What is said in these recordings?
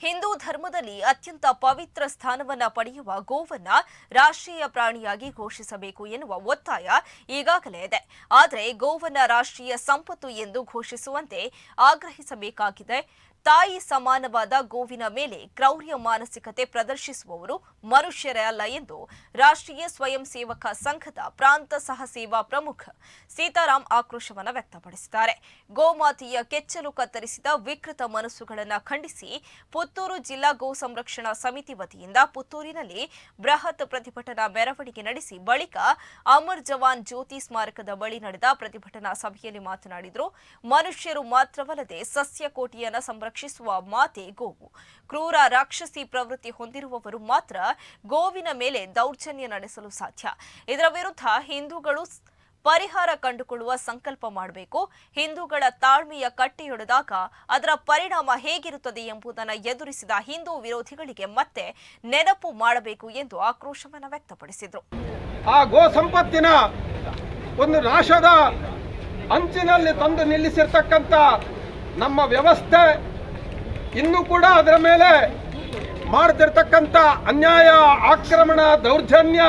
ಹಿಂದೂ ಧರ್ಮದಲ್ಲಿ ಅತ್ಯಂತ ಪವಿತ್ರ ಸ್ಥಾನವನ್ನ ಪಡೆಯುವ ಗೋವನ್ನ ರಾಷ್ಟ್ರೀಯ ಪ್ರಾಣಿಯಾಗಿ ಘೋಷಿಸಬೇಕು ಎನ್ನುವ ಒತ್ತಾಯ ಈಗಾಗಲೇ ಇದೆ. ಆದರೆ ಗೋವನ್ನ ರಾಷ್ಟ್ರೀಯ ಸಂಪತ್ತು ಎಂದು ಘೋಷಿಸುವಂತೆ ಆಗ್ರಹಿಸಬೇಕಾಗಿದೆ. ತಾಯಿ ಸಮಾನವಾದ ಗೋವಿನ ಮೇಲೆ ಕ್ರೌರ್ಯ ಮಾನಸಿಕತೆ ಪ್ರದರ್ಶಿಸುವವರು ಮನುಷ್ಯರೇ ಅಲ್ಲ ಎಂದು ರಾಷ್ಟ್ರೀಯ ಸ್ವಯಂ ಸೇವಕ ಸಂಘದ ಪ್ರಾಂತ ಸಹ ಸೇವಾ ಪ್ರಮುಖ ಸೀತಾರಾಮ್ ಆಕ್ರೋಶವನ್ನು ವ್ಯಕ್ತಪಡಿಸಿದ್ದಾರೆ. ಗೋಮಾತೆಯ ಕೆಚ್ಚಲು ಕತ್ತರಿಸಿದ ವಿಕೃತ ಮನಸ್ಸುಗಳನ್ನು ಖಂಡಿಸಿ ಪುತ್ತೂರು ಜಿಲ್ಲಾ ಗೋ ಸಂರಕ್ಷಣಾ ಸಮಿತಿ ವತಿಯಿಂದ ಪುತ್ತೂರಿನಲ್ಲಿ ಬೃಹತ್ ಪ್ರತಿಭಟನಾ ಮೆರವಣಿಗೆ ನಡೆಸಿ ಬಳಿಕ ಅಮರ್ ಜವಾನ್ ಜ್ಯೋತಿ ಸ್ಮಾರಕದ ಬಳಿ ನಡೆದ ಪ್ರತಿಭಟನಾ ಸಭೆಯಲ್ಲಿ ಮಾತನಾಡಿದರು. ಮನುಷ್ಯರು ಮಾತ್ರವಲ್ಲದೆ ಸಸ್ಯ ಕೋಟಿಯನ್ನು ಸಂರಕ್ಷಿಸುವ ಮಾತೆ ಗೋವು. ಕ್ರೂರ ರಾಕ್ಷಸಿ ಪ್ರವೃತ್ತಿ ಹೊಂದಿರುವವರು ಮಾತ್ರ ಗೋವಿನ ಮೇಲೆ ದೌರ್ಜನ್ಯ ನಡೆಸಲು ಸಾಧ್ಯ. ಇದರ ವಿರುದ್ಧ ಹಿಂದೂಗಳು ಪರಿಹಾರ ಕಂಡುಕೊಳ್ಳುವ ಸಂಕಲ್ಪ ಮಾಡಬೇಕು. ಹಿಂದೂಗಳ ತಾಳ್ಮೆಯ ಕಟ್ಟಿಯೊಡೆದಾಗ ಅದರ ಪರಿಣಾಮ ಹೇಗಿರುತ್ತದೆ ಎಂಬುದನ್ನು ಎದುರಿಸಿದ ಹಿಂದೂ ವಿರೋಧಿಗಳಿಗೆ ಮತ್ತೆ ನೆನಪು ಮಾಡಬೇಕು ಎಂದು ಆಕ್ರೋಶವನ್ನು ವ್ಯಕ್ತಪಡಿಸಿದರು. ಆ ಗೋ ಸಂಪತ್ತಿನ ಒಂದು ನಾಶದ ಅಂಚಿನಲ್ಲಿ ತಂದು ನಿಲ್ಲಿಸಿರ್ತಕ್ಕಂಥ ನಮ್ಮ ವ್ಯವಸ್ಥೆ ಇನ್ನೂ ಕೂಡ ಅದರ ಮೇಲೆ ಮಾಡ್ತಿರ್ತಕ್ಕಂಥ ಅನ್ಯಾಯ, ಆಕ್ರಮಣ, ದೌರ್ಜನ್ಯ,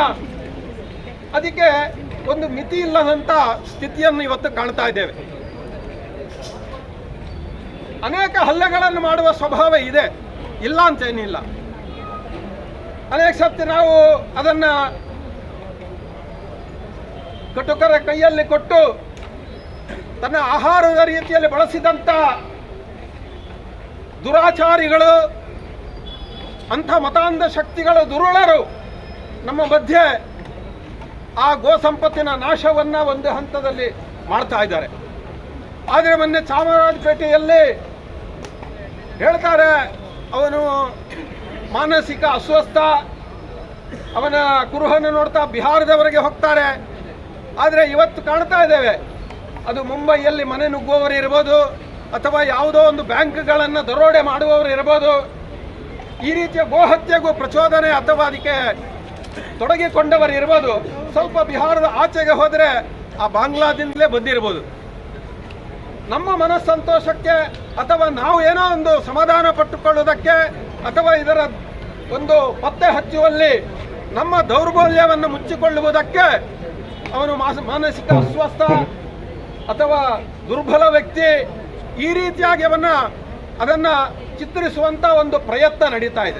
ಅದಕ್ಕೆ ಒಂದು ಮಿತಿ ಇಲ್ಲದಂತ ಸ್ಥಿತಿಯನ್ನು ಇವತ್ತು ಕಾಣ್ತಾ ಇದ್ದೇವೆ. ಅನೇಕ ಹಲ್ಲೆಗಳನ್ನು ಮಾಡುವ ಸ್ವಭಾವ ಇದೆ. ಇಲ್ಲ ಅಂತೇನಿಲ್ಲ ಅನೇಕ ಸರ್ತಿ ನಾವು ಅದನ್ನ ಕಟುಕರ ಕೈಯಲ್ಲಿ ಕೊಟ್ಟು ತನ್ನ ಆಹಾರದ ರೀತಿಯಲ್ಲಿ ಬಳಸಿದಂಥ ದುರಾಚಾರಿಗಳು, ಅಂಥ ಮತಾಂಧ ಶಕ್ತಿಗಳು ದುರುಳರು ನಮ್ಮ ಮಧ್ಯೆ ಆ ಗೋ ಸಂಪತ್ತಿನ ನಾಶವನ್ನ ಒಂದು ಹಂತದಲ್ಲಿ ಮಾಡ್ತಾ ಇದ್ದಾರೆ. ಆದರೆ ಮೊನ್ನೆ ಚಾಮರಾಜಪೇಟೆಯಲ್ಲಿ ಹೇಳ್ತಾರೆ, ಅವನು ಮಾನಸಿಕ ಅಸ್ವಸ್ಥ, ಅವನ ಕುರುಹನ್ನು ನೋಡ್ತಾ ಬಿಹಾರದವರೆಗೆ ಹೋಗ್ತಾರೆ. ಆದರೆ ಇವತ್ತು ಕಾಣ್ತಾ ಇದ್ದೇವೆ, ಅದು ಮುಂಬೈಯಲ್ಲಿ ಮನೆ ನುಗ್ಗುವವರು ಇರ್ಬೋದು, ಅಥವಾ ಯಾವುದೋ ಒಂದು ಬ್ಯಾಂಕ್ಗಳನ್ನು ದರೋಡೆ ಮಾಡುವವರು ಇರ್ಬೋದು. ಈ ರೀತಿಯ ಗೋಹತ್ಯೆಗೂ ಪ್ರಚೋದನೆ ಅಥವಾ ಅದಕ್ಕೆ ತೊಡಗಿಕೊಂಡವರು ಇರ್ಬೋದು. ಸ್ವಲ್ಪ ಬಿಹಾರದ ಆಚೆಗೆ ಹೋದರೆ ಆ ಬಾಂಗ್ಲಾದಿಂದಲೇ ಬಂದಿರ್ಬೋದು. ನಮ್ಮ ಮನಸ್ಸಂತೋಷಕ್ಕೆ ಅಥವಾ ನಾವು ಏನೋ ಒಂದು ಸಮಾಧಾನ ಪಟ್ಟುಕೊಳ್ಳುವುದಕ್ಕೆ ಅಥವಾ ಇದರ ಒಂದು ಪತ್ತೆ ಹಚ್ಚುವಲ್ಲಿ ನಮ್ಮ ದೌರ್ಬಲ್ಯವನ್ನು ಮುಚ್ಚಿಕೊಳ್ಳುವುದಕ್ಕೆ ಅವನು ಮಾನಸಿಕ ಅಸ್ವಸ್ಥ ಅಥವಾ ದುರ್ಬಲ ವ್ಯಕ್ತಿ ಈ ರೀತಿಯಾಗಿ ಅವನ್ನ, ಅದನ್ನ ಚಿತ್ರಿಸುವಂತ ಒಂದು ಪ್ರಯತ್ನ ನಡೀತಾ ಇದೆ.